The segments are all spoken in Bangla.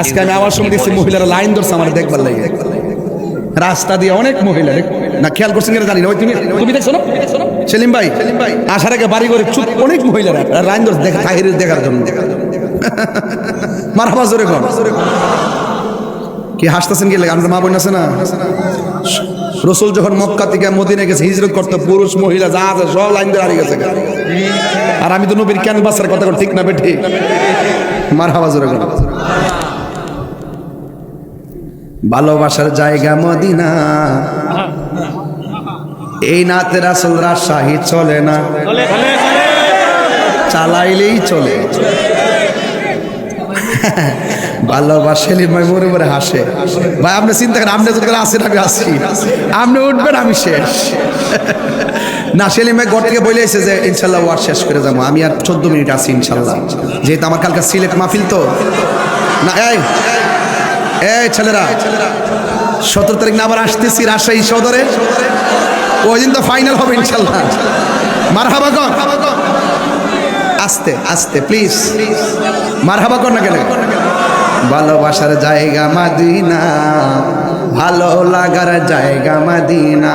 আজকে আমি আবার সময় দেখছি মহিলারা লাইন ধরছে আমার দেখবার লাগে। রাস্তা দিয়ে অনেক মহিলা না খেয়াল করছেন কিনা জানি না। ওই তুমি তুমি দেখছ না? সেলিম ভাই আসার আগে বাড়ি করে চুপ অনেক মহিলারা লাইন ধরছে দেখা তাহিরের দেখার জন্য। মারহাবা জোরে কর। কি হাসতেছেন কি লাগে? আমাদের মা বোন আছে না? রসুল যখন মক্কা থেকে মদিনে গেছে হিজরত করতে পুরুষ মহিলা যা আছে সব লাইন ধরে হারিয়ে গেছে আর আমি তো নবীর ক্যানভাসের কথা ঠিক না বেঠি মার হাওয়া জোরে ভালোবাসার জায়গা মদিনা। এই নাতে রাসুল রাজশাহী চলে না। চালাইলেই চলে। ভালোবাসেলি ভাই মরে মরে হাসে। ভাই আপনি চিন্তা করেন আপনি যদি আসেন আমি আসি। আপনি উঠবেন আমি শেষ। না সেলিম ঘর থেকে বলে এসে যে ইনশাল্লাহ ওয়ার শেষ করে যাব। আমি আর চোদ্দ মিনিট আছি ইনশাল্লাহ। যেহেতু আমার কালকে সিলেট মাহফিল তো। না এই এই ছেলেরা, সতেরো তারিখ না আবার আসতেছি রাজশাহী সদরে। ওই দিন তো ফাইনাল হবে ইনশাল্লাহ। মার হাবা আস্তে আস্তে প্লিজ মার হাবা কর না কেন? ভালোবাসার জায়গা মাদিনা, ভালো লাগার জায়গা মাদিনা।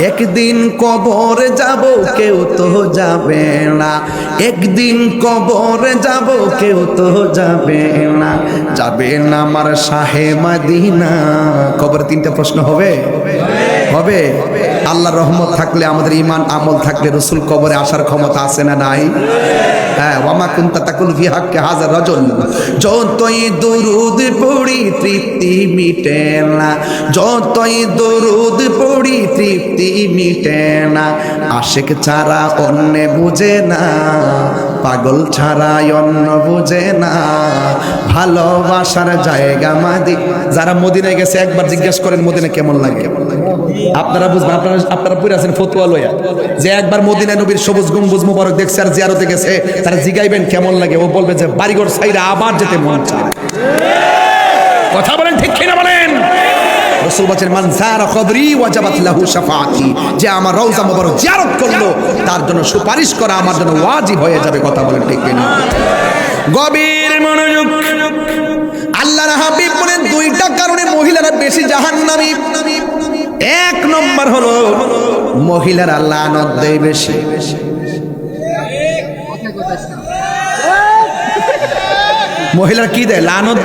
একদিন কবর যাব, কেউ তো যাবে না। একদিন কবর যাব, কেউ তো যাবে না। যাবে না আমার শাহে মাদিনা। কবর তিনটা প্রশ্ন হবে? হবে। আল্লাহ রহমত থাকলে, আমাদের ইমান আমল থাকলে রসুল কবরে আসার ক্ষমতা আছে না নাই? হ্যাঁ ওয়ামা কুন্তা তাকুল ফি হাক্কে হাজার রজন যতই দরুদ পড়ি, তৃপ্তি মিটে না। যতই দরুদ পড়ি, তৃপ্তি মিটে না। আশেক ছাড়া অন্য বুঝে না। পাগল ছাড়া অন্য বুঝে না। ভালোবাসার জায়গা মাদি। যারা মদিনায় গেছে, একবার জিজ্ঞেস করেন মদিনা কেমন লাগে? আপনারা বুঝবেন, আপনারা আপনারা পড়ে আছেন ফতুয়া লয়া যে একবার মদিনা নবীর সবুজ গম্বুজ মুবারক দেখছে আর জিয়ারতে গেছে, তারা জিগাইবেন কেমন লাগে? ও বলবে যে, বাড়িঘর সাইডে আবার যেতে মন চায়। কথা বলেন ঠিক কিনা বলেন? রসুল মান ওয়াজাবাত লাহু যে আমার রওজা মুবারক জিয়ারত করল, তার জন্য সুপারিশ করা আমার জন্য ওয়াজিব হয়ে যাবে, কথা ঠিক মনোযোগ। আল্লাহর হাবিব বলেন, দুইটা কারণে মহিলারা বেশি জাহান্নামী। এক নম্বর হলো, মহিলারা লানত দেয় বেশি। মহিলারা কি দেয়? লানত